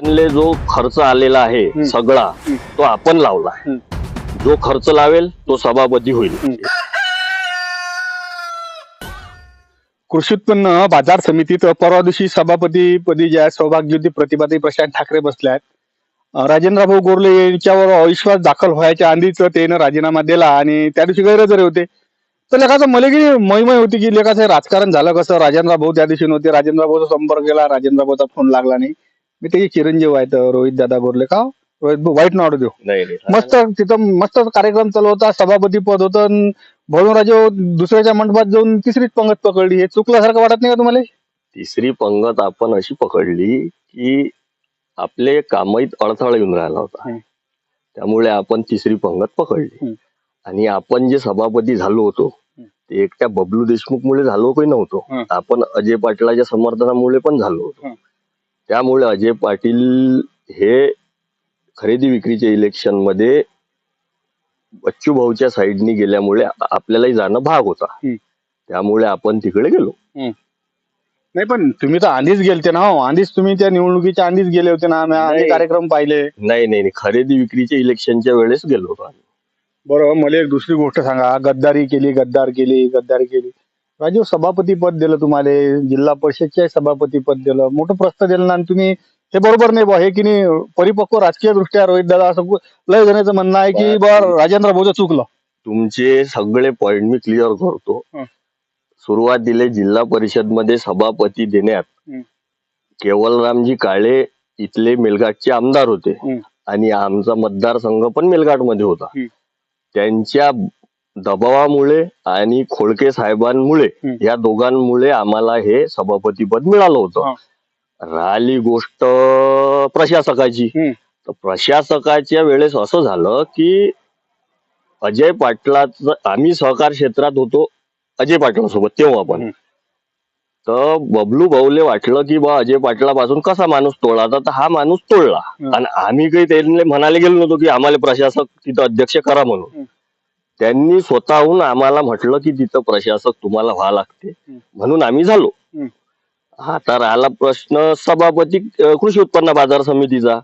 त्यांना जो खर्च आलेला आहे. सगळा. तो आपण लावला. जो खर्च लावेल तो सभापती होईल. कृषी उत्पन्न बाजार समितीत परवा दिवशी सभापती पदी ज्या सौभाग्यवती प्रतिभाताई प्रशांत ठाकरे बसल्या आहेत. अं, राजेंद्रभाऊ गोरले यांच्यावर अविश्वास दाखल व्हायच्या आधीच त्यानं राजीनामा दिला आणि त्या दिवशी गैरहजर होते. तर लेखाचं मला की मैमय होती की लेखाचं राजकारण झालं कसं? राजेंद्र भाऊ त्या दिवशी नव्हते. राजेंद्र भाऊचा संपर्क केला राजेंद्र भाऊचा फोन लागला नाही. मी त्याचे चिरंजीव आहेत रोहित दादा गोरले का? रोहित वाईट नाव देऊ नाही नाही. मस्त तिथं मस्त कार्यक्रम चालू होता सभापती पद होतं भवनराजे दुसऱ्याच्या मंडपात जाऊन तिसरीच पंगत पकडली हे चुकल्यासारखं वाटत नाही का तुम्हाला तिसरी पंगत आपण अशी पकडली की आपले कामाईत अडथळा येऊन राहिला होता हम्म. त्यामुळे आपण तिसरी पंगत पकडली. आणि आपण जे सभापती झालो होतो. ते एकट्या बबलू देशमुख मुळे झालो काही नव्हतो हम्म. आपण अजय पाटलाच्या समर्थनामुळे पण झालो होतो. त्यामुळे अजय पाटील हे खरेदी विक्रीच्या इलेक्शनमध्ये बच्चू भाऊच्या साईडनी गेल्यामुळे आपल्यालाही जाणं भाग होता. त्यामुळे आपण तिकडे गेलो. नाही पण तुम्ही तर आधीच गेलते ना हो. आधीच तुम्ही त्या निवडणुकीच्या आधीच गेले होते ना. आम्ही आधी. कार्यक्रम पाहिले. नाही नाही नाही. खरेदी विक्रीच्या इलेक्शनच्या वेळेस गेलो होतो आम्ही. बरोबर. मला एक दुसरी गोष्ट सांगा. गद्दारी केली गद्दार केली गद्दारी केली. राजीव सभापती पद दिलं तुम्हाला जिल्हा परिषदचे सभापती पद दिलं मोठं प्रस्थ दिलं ना आणि तुम्ही हे बरोबर नाही बा हे की नाही परिपक्व राजकीय दृष्ट्या रोहित दादा असं लय जणांचं म्हणणं आहे की बा राजेंद्र भाऊचं चुकलं तुमचे सगळे पॉइंट मी क्लिअर करतो. सुरुवातीला जिल्हा परिषदमध्ये सभापती देण्यात. केवलरामजी काळे इथले मेलघाटचे आमदार होते. आणि आमचा मतदारसंघ पण मेलघाटमध्ये होता. त्यांच्या दबावामुळे आणि खोळके साहेबांमुळे. या दोघांमुळे आम्हाला हे सभापती पद मिळालं होतं. राहिली गोष्ट प्रशासकाची. तर प्रशासकाच्या वेळेस असं झालं की अजय पाटलाच आम्ही सहकार क्षेत्रात होतो अजय पाटलांसोबत तेव्हा पण. तर बबलू भाऊले वाटलं की बा अजय पाटलापासून कसा माणूस तोडला तर हा माणूस तोडला. आणि आम्ही काही त्यांना म्हणायला गेलो नव्हतो की आम्हाला प्रशासक तिथं अध्यक्ष करा म्हणून. त्यांनी स्वतःहून आम्हाला म्हटलं की तिथं प्रशासक तुम्हाला व्हा लागते. म्हणून आम्ही झालो हं. आता राहिला प्रश्न सभापती कृषी उत्पन्न बाजार समितीचा.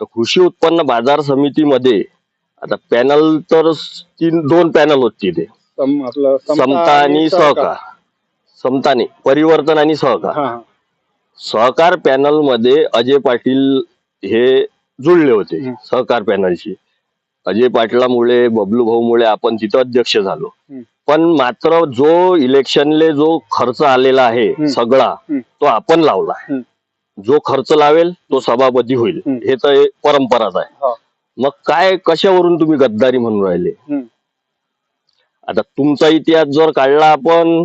तर कृषी उत्पन्न बाजार समितीमध्ये आता पॅनल तर तीन दोन पॅनल होते तिथे समता आणि सहकार समता नाही परिवर्तन आणि सहकार. सहकार पॅनलमध्ये अजय पाटील हे जुळले होते. सहकार पॅनलशी अजय पाटलामुळे बबलू भाऊमुळे आपण तिथं अध्यक्ष झालो. पण मात्र जो इलेक्शनले जो खर्च आलेला आहे. सगळा. तो आपण लावला. जो खर्च लावेल तो सभापती होईल हं. तर एक परंपराच आहे हो. मग काय कशावरून तुम्ही गद्दारी म्हणून राहिले. आता तुमचा इतिहास जर काढला आपण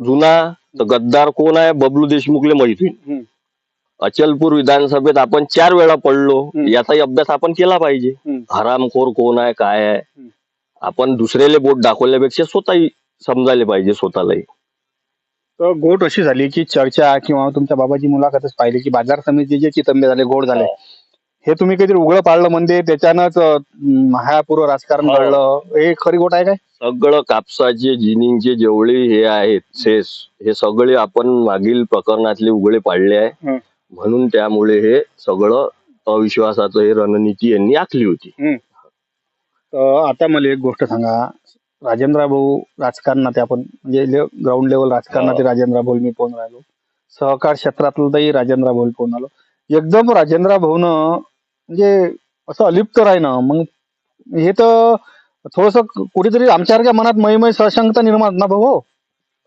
जुना तर गद्दार कोण आहे बबलू देशमुखले माहीत होईल. अचलपूर विधानसभेत आपण चार वेळा पडलो. याचाही अभ्यास आपण केला पाहिजे. हरामखोर कोण आहे काय आहे हं. आपण दुसऱ्याले बोट दाखवल्यापेक्षा स्वतःही समजायला पाहिजे स्वतःलाही तर गोट अशी झाली की चर्चा किंवा तुमच्या बाबाची मुलाखतच पाहिली की बाजार समितीचे चितंबे झाले गोड झाले हे तुम्ही काहीतरी उघडं पाडलं म्हणजे त्याच्यानंच अं, हा पूर्व राजकारण हो. घडलं हे खरी गोट आहे काय सगळं कापसाचे जिनिंगचे जेवढे हे आहेत सेस हे सगळे आपण मागील प्रकरणातले उघडे पाडले आहे हं. म्हणून त्यामुळे हे सगळं अविश्वासाचं हे रणनीती यांनी आखली होती. आता मला एक गोष्ट सांगा. राजेंद्र भाऊ राजकारणात आपण म्हणजे ग्राउंड लेवल राजकारणात हो. राजेंद्र भाऊ मी पोहोचून राहिलो. सहकार क्षेत्रातलंही राजेंद्र भाऊ पोहोचून आलो. एकदम राजेंद्र भाऊनं म्हणजे असं अलिप्त राहिनं मग हे तर थोडस कुठेतरी आमच्यासारख्या मनात मैमय सशंकता निर्माण ना भाऊ?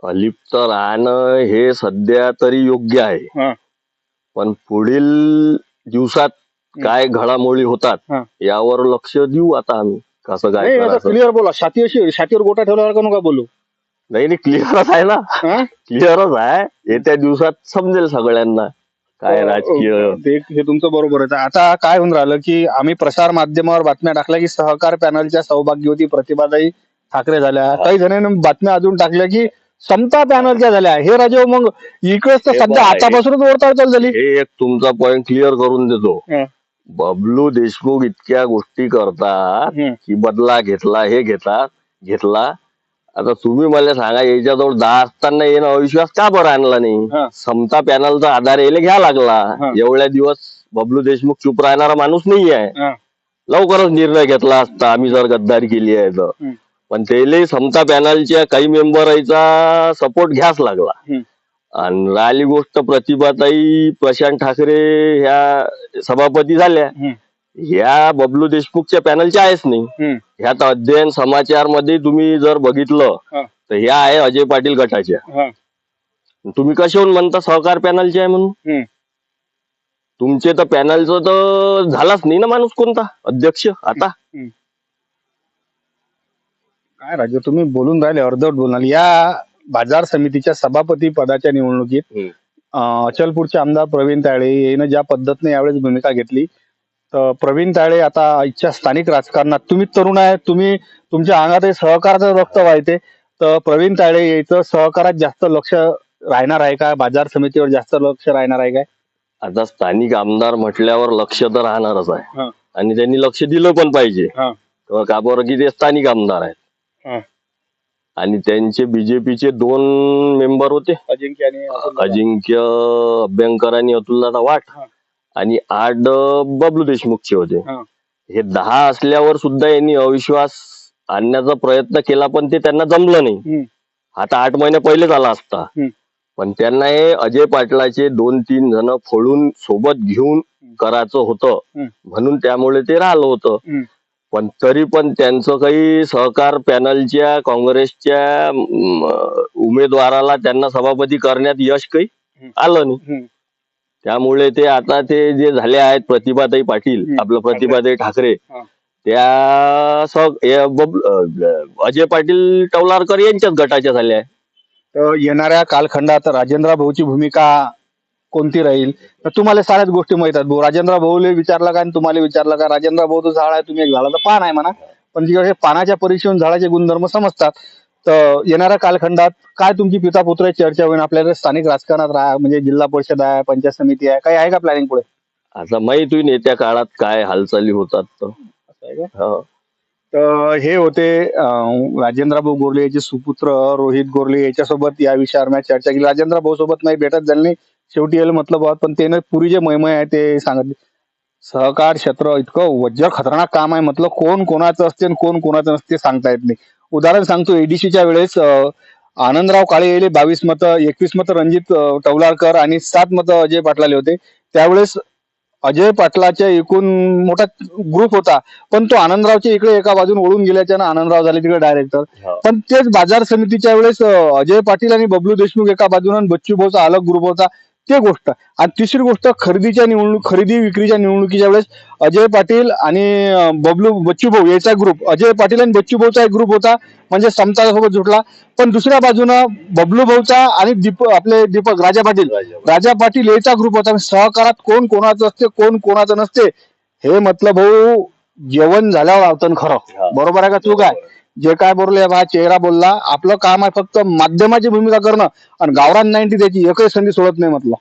अलिप्त राहणं हे सध्या तरी योग्य हा. आहे पण पुढील दिवसात काय घडामोडी होतात हा. यावर लक्ष देऊ आता आम्ही कसं काय करायचं. क्लिअर बोला. छाती अशी छातीवर गोटा ठेवल्यावर का नका बोलू? नाही नाही क्लिअरच आहे ना. हा? क्लिअरच आहे. येत्या दिवसात समजेल सगळ्यांना काय हो, राजकीय. ते हे तुमचं बरोबर आहे. आता काय होऊन राहिलं की आम्ही प्रसार माध्यमावर बातम्या टाकल्या की सहकार पॅनलच्या सौभाग्यवती प्रतिभाताई ठाकरे झाल्या. काही जणांनी बातम्या अजून टाकल्या की समता पॅनलच्या झाल्या हे राजे मग इकडेच तर हे सध्या बघा, आतापासूनच वरताळ चालू झाली हे एक तुमचा पॉइंट क्लिअर करून देतो हा. बबलू देशमुख इतक्या गोष्टी करतात. की बदला घेतला हे घेतात घेतला आता तुम्ही मला सांगा याच्याजवळ दहा असताना येणं अविश्वास का बरं आणला हा. नाही समता पॅनलचा आधार यायला घ्या लागला. एवढ्या दिवस बबलू देशमुख चुप राहणारा माणूस नाही आहे हा. लवकरच निर्णय घेतला असता आम्ही जर गद्दारी केली आहे तर. पण त्याला समता पॅनलच्या काही मेंबरचा सपोर्ट घ्याच लागला. आणि राहिली गोष्ट प्रतिभाताई प्रशांत ठाकरे ह्या सभापती झाल्या. ह्या बबलू देशमुखच्या पॅनलच्या आहेच नाही. ह्यात अध्ययन समाचारमध्ये तुम्ही जर बघितलं. तर ह्या आहे अजय पाटील गटाच्या. तुम्ही कशाहून म्हणता सहकार पॅनलचे आहे म्हणून. तुमचे तर पॅनलचं तर झालाच नाही ना माणूस कोणता अध्यक्ष आता काय राजू तुम्ही बोलून राहिले अर्धवट बोलणार या बाजार समितीच्या सभापती पदाच्या निवडणुकीत. अं, अचलपूरचे आमदार प्रवीण ताळे यानं ज्या पद्धतीने यावेळेस भूमिका घेतली तर प्रवीण ताळे आता इच्छा स्थानिक राजकारणात. तुम्ही तरुण आहे तुम्ही तुमच्या अंगात सहकाराचं रक्त वाहते तर प्रवीण ताळे याचं सहकारात जास्त लक्ष राहणार आहे का? बाजार समितीवर जास्त लक्ष राहणार आहे काय? आता स्थानिक आमदार म्हटल्यावर लक्ष तर राहणारच हा. आहे आणि त्यांनी लक्ष दिलं पण पाहिजे. हा. का बरं की ते स्थानिक आमदार आहेत? हा. आणि त्यांचे बीजेपीचे दोन मेंबर होते अजिंक्य आणि अजिंक्य अभ्यंकर आणि अतुलदादा वाट हा. आणि आठ अं, बबलू देशमुखचे होते हा. हे दहा असल्यावर सुद्धा यांनी अविश्वास आणण्याचा प्रयत्न केला पण ते त्यांना जमलं नाही हम्म. आता आठ महिने पहिलेच आला असता हम्म. पण त्यांना हे अजय पाटलाचे दोन तीन जण फोडून सोबत घेऊन करायचं होतं हम्म. म्हणून त्यामुळे ते राहिलं होतं हम्म. पण तरी पण त्यांचं काही सहकार पॅनलच्या काँग्रेसच्या उमेदवाराला त्यांना सभापती करण्यात यश काही. आलं नाही हम्म. त्यामुळे ते आता ते जे झाले आहेत प्रतिभाताई पाटील हम्म. आपलं प्रतिभाताई ठाकरे हा. त्या बब- अं, अजय पाटील टवलारकर यांच्याच गटाच्या झाल्या आहेत तर येणाऱ्या कालखंडात राजेंद्र भाऊची भूमिका कोणती राहील? तर तुम्हाला साऱ्याच गोष्टी माहीत आहेत भाऊ. राजेंद्र भाऊले विचारलं का आणि तुम्हाला विचारलं का? राजेंद्र भाऊ तो झाड आहे तुम्ही एक झाडाचं पान आहे म्हणा. पण तिकडे हे पानाच्या परिचय झाडाचे गुणधर्म समजतात. तर येणाऱ्या कालखंडात काय तुमची पिता पुत्र चर्चा होईल? आपल्याला स्थानिक राजकारणात राहा म्हणजे जिल्हा परिषद आहे पंचायत समिती आहे काही आहे का प्लॅनिंग पुढे? आता माहीत होईल येत्या काळात काय हालचाली होतात तर? हो. तर हे होते अं, राजेंद्र भाऊ गोरले याचे सुपुत्र रोहित गोरले याच्यासोबत या विषयावर मी चर्चा केली. राजेंद्र भाऊ सोबत नाही भेटत झाली नाही शेवटी याला म्हटलं बुवा पण त्यानं पुरी जे मयमय आहे ते सांगितले. सहकार क्षेत्र इतकं वज्र खतरनाक काम आहे म्हटलं कोण कोणाचं असते आणि कोण कोणाचं नसते सांगता येत नाही. उदाहरण सांगतो एडीसीच्या वेळेस आनंदराव काळे येले बावीस मतं एकवीस मतं रणजित टवलारकर आणि सात मतं अजय पाटलाले होते. त्यावेळेस अजय पाटलाच्या एकूण मोठा ग्रुप होता पण तो आनंदरावच्या इकडे एका बाजून ओढून गेल्याच्यानं आनंदराव झाले तिकडे डायरेक्टर. पण तेच बाजार समितीच्या वेळेस अजय पाटील आणि बबलू देशमुख एका बाजूने आणि बच्चू भाऊचा अलग ग्रुप होता. ते गोष्ट. आणि तिसरी गोष्ट खरेदीच्या निवडणूक खरेदी विक्रीच्या निवडणुकीच्या वेळेस अजय पाटील आणि बबलू बच्चू भाऊ याचा ग्रुप अजय पाटील आणि बच्चू भाऊचा एक ग्रुप होता म्हणजे समतासोबत जुटला. पण दुसऱ्या बाजूनं बबलू भाऊचा आणि दीप आपले दीपक राजा पाटील. राजा पाटील. याचा ग्रुप होता. सहकारात कोण कोणाचं असते कोण कोणाचं नसते हे म्हटलं भाऊ जेवण झाल्यावर आवतं. खरं. बरोबर आहे का तू काय जे काय बोलले बा चेहरा बोलला आपलं काम आहे फक्त माध्यमाची भूमिका करणं आणि गावरान नाईन्टी त्याची एकही संधी सोडत नाही म्हटलं.